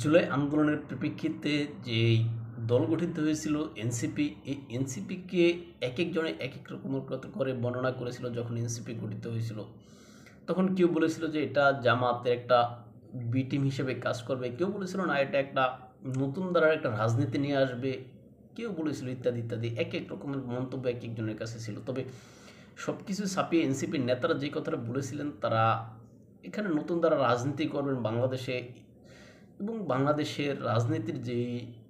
জুলাই আন্দোলনের পরিপ্রেক্ষিতে যেই দল গঠিত হয়েছিল, এনসিপি, এই এনসিপিকে এক একজনে এক এক রকমের করে বর্ণনা করেছিল যখন এনসিপি গঠিত হয়েছিল। তখন কেউ বলেছিল যে এটা জামাতের একটা বি টিম হিসেবে কাজ করবে। কেউ বলেছিল না, এটা একটা নতুন দ্বারা একটা রাজনীতি নিয়ে আসবে। কেউ বলেছিল ইত্যাদি ইত্যাদি। এক এক রকমের মন্তব্য এক একজনের কাছে ছিল। তবে সব কিছু ছাপিয়ে এনসিপির নেতারা যে কথাটা বলেছিলেন, তারা এখানে নতুন দ্বারা রাজনীতি করবেন, বাংলাদেশে এবং বাংলাদেশের রাজনীতির যে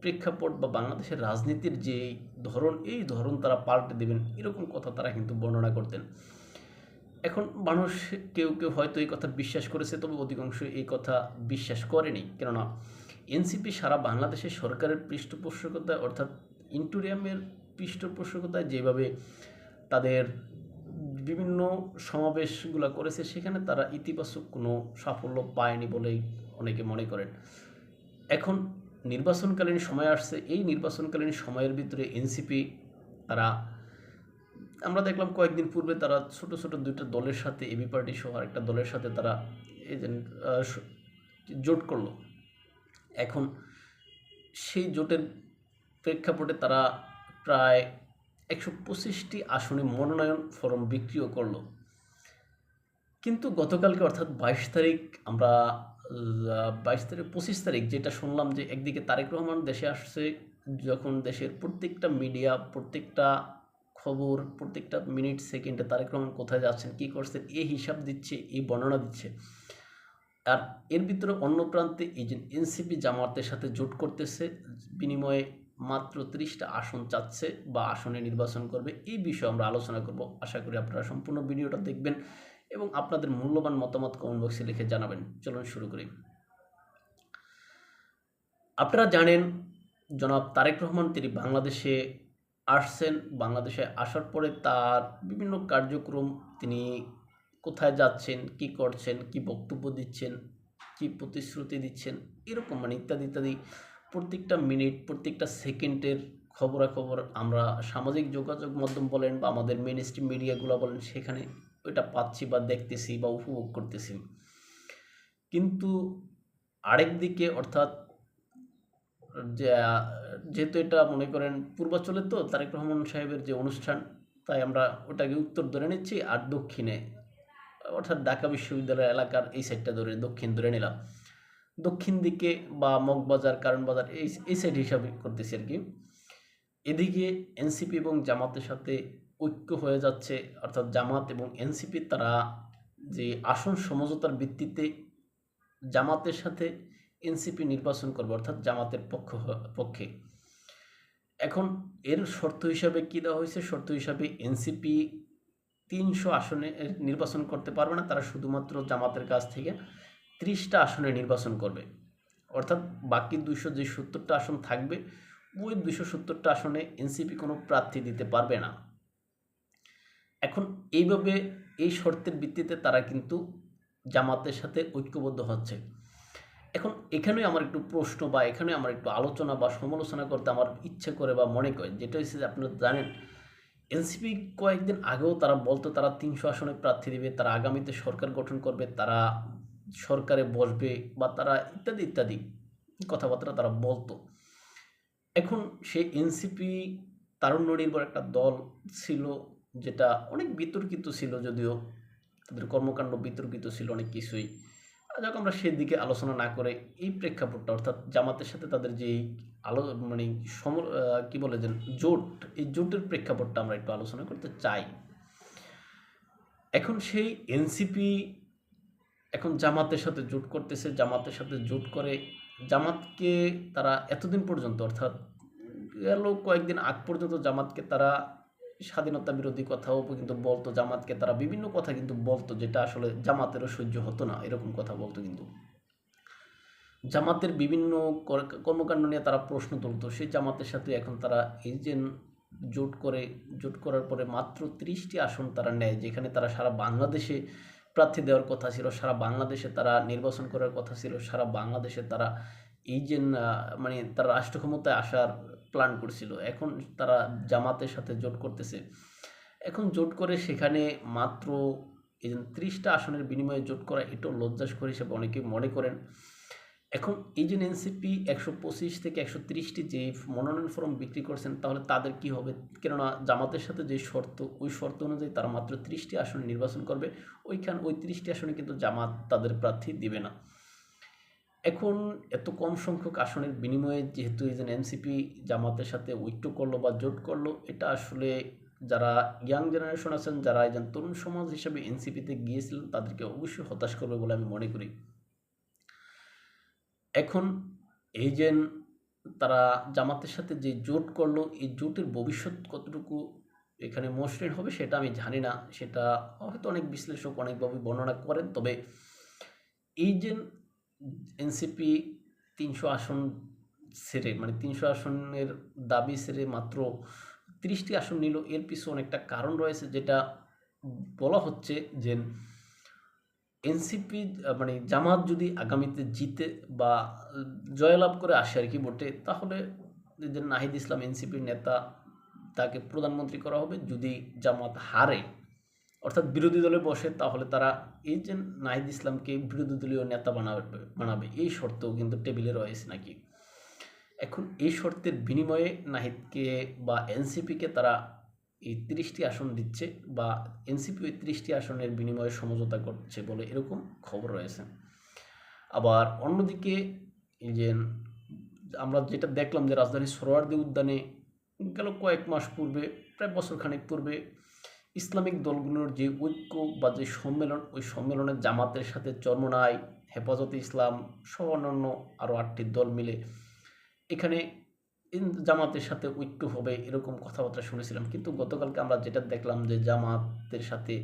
প্রেক্ষাপট বা বাংলাদেশের রাজনীতির যে ধরন, এই ধরন তারা পাল্টে দেবেন, এরকম কথা তারা কিন্তু বর্ণনা করতেন। এখন মানুষ কেউ কেউ হয়তো এই কথা বিশ্বাস করেছে, তবে অধিকাংশ এই কথা বিশ্বাস করেনি। কেননা এনসিপি সারা বাংলাদেশের সরকারের পৃষ্ঠপোষকতায়, অর্থাৎ ইন্টুরিয়ামের পৃষ্ঠপোষকতায় যেভাবে তাদের বিভিন্ন সমাবেশগুলো করেছে, সেখানে তারা ইতিবাচক কোনো সাফল্য পায়নি বলেই অনেকে মনে করেন। এখন নির্বাচনকালীন সময় আসছে, এই নির্বাচনকালীন সময়ের ভিতরে এনসিপি তারা, আমরা দেখলাম কয়েকদিন পূর্বে তারা ছোট ছোট দুইটা দলের সাথে এবি পার্টি সহ একটা দলের সাথে তারা এজেন্ট জোট করল। এখন সেই জোটের প্রেক্ষাপটে তারা প্রায় একশো পঁচিশটি আসনে মনোনয়ন ফরম বিক্রিও করল। কিন্তু গতকালকে অর্থাৎ বাইশ তারিখ আমরা বাইশ তারিখ, পঁচিশ তারিখ যেটা শুনলাম যে একদিকে তারেক রহমান দেশে আসছে, যখন দেশের প্রত্যেকটা মিডিয়া, প্রত্যেকটা খবর, প্রত্যেকটা মিনিট, সেকেন্ডে তারেক রহমান কোথায় যাচ্ছেন, কী করছেন এই হিসাব দিচ্ছে এই বর্ণনা দিচ্ছে। আর এর ভিতরে অন্য প্রান্তে এই যে এনসিপি জামাতের সাথে জোট করতেছে, বিনিময়ে মাত্র তিরিশটা আসন চাচ্ছে বা আসনে নির্বাচন করবে, এই বিষয়ে আমরা আলোচনা করব। আশা করি আপনারা সম্পূর্ণ ভিডিওটা দেখবেন এবং আপনাদের মূল্যবান মতামত কমেন্ট বক্সে লিখে জানাবেন। চলুন শুরু করি। আপনারা জানেন, জনাব তারেক রহমান তিনি বাংলাদেশে আসছেন, বাংলাদেশে আসার পরে তার বিভিন্ন কার্যক্রম তিনি কোথায় যাচ্ছেন, কি করছেন, কি বক্তব্য দিচ্ছেন, কি প্রতিশ্রুতি দিচ্ছেন, এরকম মানে ইত্যাদি ইত্যাদি প্রত্যেকটা মিনিট, প্রত্যেকটা সেকেন্ডের খবরাখবর আমরা সামাজিক যোগাযোগ মাধ্যম বলেন বা আমাদের মেন স্ট্রিম মিডিয়াগুলো বলেন, সেখানে ওইটা পাচ্ছি বা দেখতেছি বা উপভোগ করতেছি। কিন্তু আরেক দিকে অর্থাৎ যেহেতু এটা মনে করেন পূর্বাচলে তো তারেক রহমান সাহেবের যে অনুষ্ঠান, তাই আমরা ওটাকে উত্তর ধরে নিচ্ছি আর দক্ষিণে, অর্থাৎ ঢাকা বিশ্ববিদ্যালয় এলাকার এই সাইডটা ধরে, দক্ষিণ ধরে নিলাম। দক্ষিণ দিকে বা মগবাজার কারণ বাজার এই এই সাইড হিসাবে করতেছি আর কি। এদিকে এনসিপি এবং জামাতের সাথে ঐক্য হয়ে যাচ্ছে, অর্থাৎ জামাত এবং এনসিপি তারা যে আসন সমঝোতার ভিত্তিতে জামাতের সাথে এনসিপি নির্বাচন করবে, অর্থাৎ জামাতের পক্ষ পক্ষে। এখন এর শর্ত হিসাবে কী দেওয়া হয়েছে? শর্ত হিসাবে এনসিপি তিনশো আসনে নির্বাচন করতে পারবে না, তারা শুধুমাত্র জামাতের কাছ থেকে। ত্রিশটা আসনে নির্বাচন করবে। অর্থাৎ বাকি দুশো যে সত্তরটা আসন থাকবে, ওই দুশো সত্তরটা আসনে এনসিপি কোনো প্রার্থী দিতে পারবে না। এখন এইভাবে এই শর্তের ভিত্তিতে তারা কিন্তু জামাতের সাথে ঐক্যবদ্ধ হচ্ছে। এখন এখানে আমার একটু প্রশ্ন বা এখানে আমার একটু আলোচনা বা সমালোচনা করতে আমার ইচ্ছে করে বা মনে করে, যেটা হচ্ছে যে আপনারা জানেন, এনসিপি কয়েকদিন আগেও তারা বলতো তারা তিনশো আসনে প্রার্থী দেবে, তারা আগামীতে সরকার গঠন করবে, তারা সরকারে বসবে বা তারা ইত্যাদি ইত্যাদি কথাবার্তা তারা বলতো। এখন সেই এনসিপি তারুণ্য নির্ভর একটা দল ছিল যেটা অনেক বিতর্কিত ছিল যদিও, তাদের কর্মকাণ্ড বিতর্কিত ছিল অনেক কিছুই। যাক আমরা সেদিকে আলোচনা না করে এই প্রেক্ষাপটটা, অর্থাৎ জামাতের সাথে তাদের যে আলো মানে সম কী বলে যে জোট, এই জোটের প্রেক্ষাপটটা আমরা একটু আলোচনা করতে চাই। এখন সেই এনসিপি এখন জামাতের সাথে জোট করতেছে, জামাতের সাথে জোট করে, জামাতকে তারা এতদিন পর্যন্ত, অর্থাৎ গেল কয়েকদিন আগ পর্যন্ত জামাতকে তারা স্বাধীনতা বিরোধী কথাও কিন্তু বলতো, জামাতকে তারা বিভিন্ন কথা কিন্তু বলতো, যেটা আসলে জামাতেরও সহ্য হতো না, এরকম কথা বলতো কিন্তু। জামাতের বিভিন্ন কর্মকাণ্ড নিয়ে তারা প্রশ্ন তুলতো, সেই জামাতের সাথে এখন তারা এই যে জোট করে, জোট করার পরে মাত্র ত্রিশটি আসন তারা নেয়, যেখানে তারা সারা বাংলাদেশে প্রার্থী দেওয়ার কথা ছিল, সারা বাংলাদেশে তারা নির্বাচন করার কথা ছিল, সারা বাংলাদেশে তারা এই যে মানে তারা রাষ্ট্র ক্ষমতায় আসার প্ল্যান করছিল। এখন তারা জামাতের সাথে জোট করতেছে। এখন জোট করে সেখানে মাত্র এই যে ত্রিশটা আসনের বিনিময়ে জোট করা, এটাও লজ্জাস্কর হিসেবে অনেকে মনে করেন। এখন এই যে এনসিপি একশো পঁচিশ থেকে একশো তিরিশটি যে মনোনয়ন ফর্ম বিক্রি করছেন, তাহলে তাদের কি হবে? কেননা জামাতের সাথে যে শর্ত, ওই শর্ত অনুযায়ী তারা মাত্র তিরিশটি আসনে নির্বাচন করবে। ওইখান ওই তিরিশটি আসনে কিন্তু জামাত তাদের প্রার্থী দিবে না। এখন এত কম সংখ্যক আসনের বিনিময়ে যেহেতু এই যে এনসিপি জামাতের সাথে ঐক্য করল বা জোট করল, এটা আসলে যারা ইয়াং জেনারেশন আছেন, যারা একজন তরুণ সমাজ হিসেবে এনসিপিতে গিয়েছিলেন, তাদেরকে অবশ্যই হতাশ করবে বলে আমি মনে করি। এখন এই যে তারা জামাতের সাথে যে জোট করল, এই জোটের ভবিষ্যৎ কতটুকু এখানে মসৃণ হবে সেটা আমি জানি না। সেটা হয়তো অনেক বিশ্লেষক অনেকভাবে বর্ণনা করেন, তবে এই যে এনসিপি তিনশো আসন সেরে মানে তিনশো আসনের দাবি সেরে মাত্র তিরিশটি আসন নিল, এর পিছু অনেকটা কারণ রয়েছে যেটা বলা হচ্ছে যে এনসিপি মানে জামাত যদি আগামীতে জিতে বা জয়লাভ করে আসে আর কি ভোটে, তাহলে যে নাহিদ ইসলাম এনসিপির নেতা, তাকে প্রধানমন্ত্রী করা হবে। যদি জামাত হারে, অর্থাৎ বিরোধী দলে বসে, তাহলে তারা এই যে নাহিদ ইসলামকে বিরোধী দলীয় নেতা বানাবে বানাবে, এই শর্তও কিন্তু টেবিলে রয়েছে নাকি? এখন এই শর্তের বিনিময়ে নাহিদকে বা এনসিপিকে তারা এই তিরিশটি আসন দিচ্ছে বা এনসিপি ওই তিরিশটি আসনের বিনিময়ে সমঝোতা করছে বলে এরকম খবর রয়েছে। আবার অন্যদিকে এই যে আমরা যেটা দেখলাম যে রাজধানী সরোয়ার্দি উদ্যানে গেল কয়েক মাস পূর্বে, প্রায় বছর খানেক পূর্বে ইসলামিক দলগুলোর যে ঐক্য বা যে সম্মেলন, ওই সম্মেলনের জামাতের সাথে চর্মনায়, হেফাজতে ইসলাম সহ অন্যান্য আরও আটটি দল মিলে এখানে জামাতের সাথে ঐক্য হবে এরকম কথাবার্তা শুনেছিলাম। কিন্তু গতকালকে আমরা যেটা দেখলাম যে জামাতের সাথে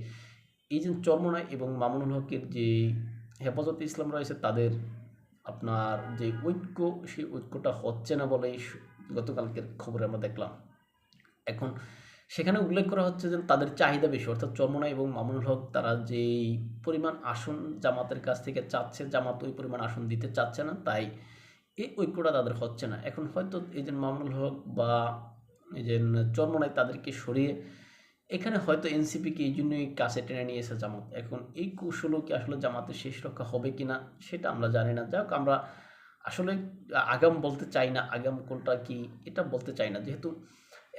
এই যে চর্মনায় এবং মামুনুল হকের যে হেফাজতে ইসলাম রয়েছে, তাদের আপনার যে ঐক্য, সেই ঐক্যটা হচ্ছে না বলেই গতকালকের খবরে আমরা দেখলাম। এখন সেখানে উল্লেখ করা হচ্ছে যে তাদের চাহিদা বেশি, অর্থাৎ চর্মনা এবং মামুনুল হক তারা যেই পরিমাণ আসন জামাতের কাছ থেকে চাচ্ছে, জামাত ওই পরিমাণ আসন দিতে চাচ্ছে না, তাই এই ঐক্যটা তাদের হচ্ছে না। এখন হয়তো এই যে মামুনুল হক বা এই যে চর্মনায় তাদেরকে সরিয়ে এখানে হয়তো এনসিপিকে এই জন্যই কাছে টেনে নিয়ে এসে জামাত। এখন এই কৌশলও কি আসলে জামাতের শেষ রক্ষা হবে কি না, সেটা আমরা জানি না। যাক আমরা আসলে আগাম বলতে চাই না, আগাম কোনটা কি, এটা বলতে চাই না। যেহেতু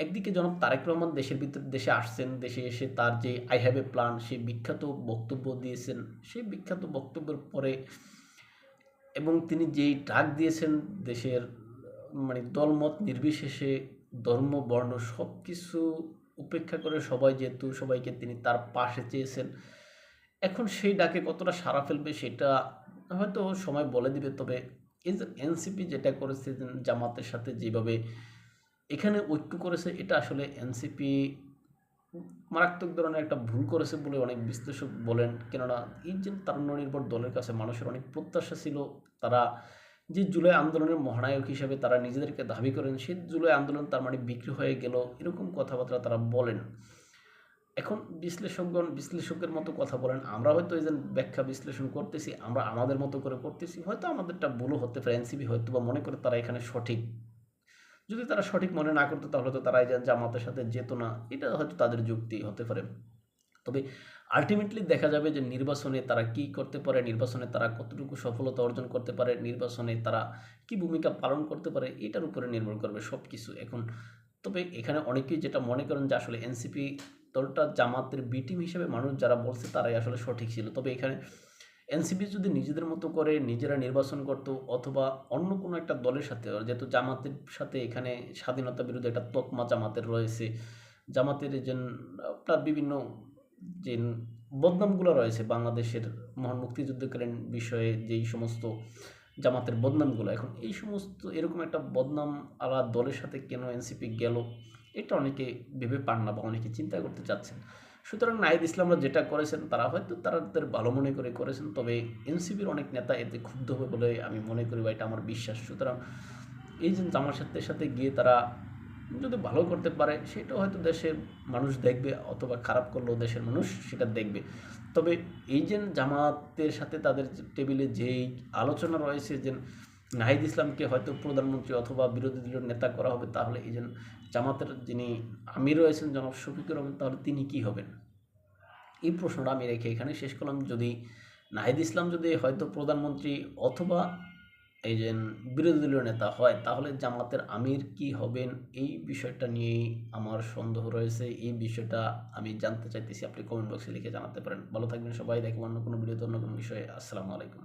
একদিকে জনাব তারেক রহমান দেশের ভিতরে দেশে আসছেন, দেশে এসে তার যে আই হ্যাভ এ প্ল্যান সেই বিখ্যাত বক্তব্য দিয়েছেন সেই বিখ্যাত বক্তব্যের পরে এবং তিনি যেই ডাক দিয়েছেন দেশের মানে দলমত নির্বিশেষে, ধর্ম, বর্ণ সব কিছু উপেক্ষা করে সবাই যেহেতু সবাইকে তিনি তার পাশে চেয়েছেন, এখন সেই ডাকে কতটা সাড়া ফেলবে সেটা হয়তো সময় বলে দিবে। তবে এই যে এনসিপি যেটা করেছে জামাতের সাথে যেভাবে এখানে ঐক্য করেছে, এটা আসলে এনসিপি মারাত্মক ধরনের একটা ভুল করেছে বলে অনেক বিশ্লেষক বলেন। কেননা এই যে তারুণ্য নির্ভর দলের কাছে মানুষের অনেক প্রত্যাশা ছিল, তারা যে জুলাই আন্দোলনের মহানায়ক হিসেবে তারা নিজেদেরকে দাবি করেন, সেই জুলাই আন্দোলন তার মানে বিক্রি হয়ে গেল এরকম কথাবার্তা তারা বলেন। এখন বিশ্লেষকগণ বিশ্লেষকের মতো কথা বলেন, আমরা হয়তো এই যে ব্যাখ্যা বিশ্লেষণ করতেছি, আমরা আমাদের মতো করে করতেছি, হয়তো আমাদেরটা ভুলও হতে পারে এনসিবি হয়তো বা মনে করে তারা এখানে সঠিক। যদি তারা সঠিক মনে না করতো, তাহলে তো তারা এই জামাতের সাথে যেত না। এটা হয়তো তাদের যুক্তি হতে পারে। তবে আলটিমেটলি দেখা যাবে যে নির্বাচনে তারা কি করতে পারে, নির্বাচনে তারা কতটুকু সফলতা অর্জন করতে পারে, নির্বাচনে তারা কি ভূমিকা পালন করতে পারে, এটার উপরে নির্ভর করবে সব কিছু এখন। তবে এখানে অনেকেই যেটা মনে করেন যে আসলে এনসিপি দলটা জামাতের বি টিম হিসেবে মানুষ যারা বলছে তারাই আসলে সঠিক ছিল। তবে এখানে এনসিপি যদি নিজেদের মতো করে নিজেরা নির্বাচন করতো অথবা অন্য কোনো একটা দলের সাথে, যেহেতু জামাতের সাথে এখানে স্বাধীনতা বিরুদ্ধে একটা তকমা জামাতের রয়েছে, জামাতের যে আপনার বিভিন্ন যে বদনামগুলো রয়েছে বাংলাদেশের মহান মুক্তিযুদ্ধকালীন বিষয়ে যেই সমস্ত জামাতের বদনামগুলো, এখন এই সমস্ত এরকম একটা বদনাম আলা দলের সাথে কেন এনসিপি গেল, এটা অনেকে ভেবে পান না বা অনেকে চিন্তা করতে চাচ্ছেন। সুতরাং নাহিদ ইসলামরা যেটা করেছেন তারা হয়তো তারা তাদের ভালো মনে করে করেছেন, তবে এনসিপির অনেক নেতা এতে ক্ষুব্ধ হবে বলে আমি মনে করি বা এটা আমার বিশ্বাস। সুতরাং এই যে জামাতের সাথে সাথে গিয়ে তারা যদি ভালো করতে পারে সেটাও হয়তো দেশের মানুষ দেখবে অথবা খারাপ করলেও দেশের মানুষ সেটা দেখবে। তবে এই যে জামাতের সাথে তাদের টেবিলে যেই আলোচনা রয়েছে যে নাহিদ ইসলামকে হয়তো প্রধানমন্ত্রী অথবা বিরোধী দলের নেতা করা হবে, তাহলে এই জামাতের যিনি আমির রয়েছেন জনাব শফিকুর রহমান, তাহলে তিনি কি হবেন? এই প্রশ্নটা আমি রেখে এখানে শেষ করলাম। যদি নাহিদ ইসলাম যদি হয়তো প্রধানমন্ত্রী অথবা এই যে বিরোধী দলীয় নেতা হয়, তাহলে জামাতের আমির কি হবেন? এই বিষয়টা নিয়েই আমার সন্দেহ রয়েছে। এই বিষয়টা আমি জানতে চাইতেছি। আপনি কমেন্ট বক্সে লিখে জানাতে পারেন। ভালো থাকবেন সবাই। দেখবেন অন্য কোনো ভিডিওতে, অন্য কোনো বিষয়ে। আসসালামু আলাইকুম।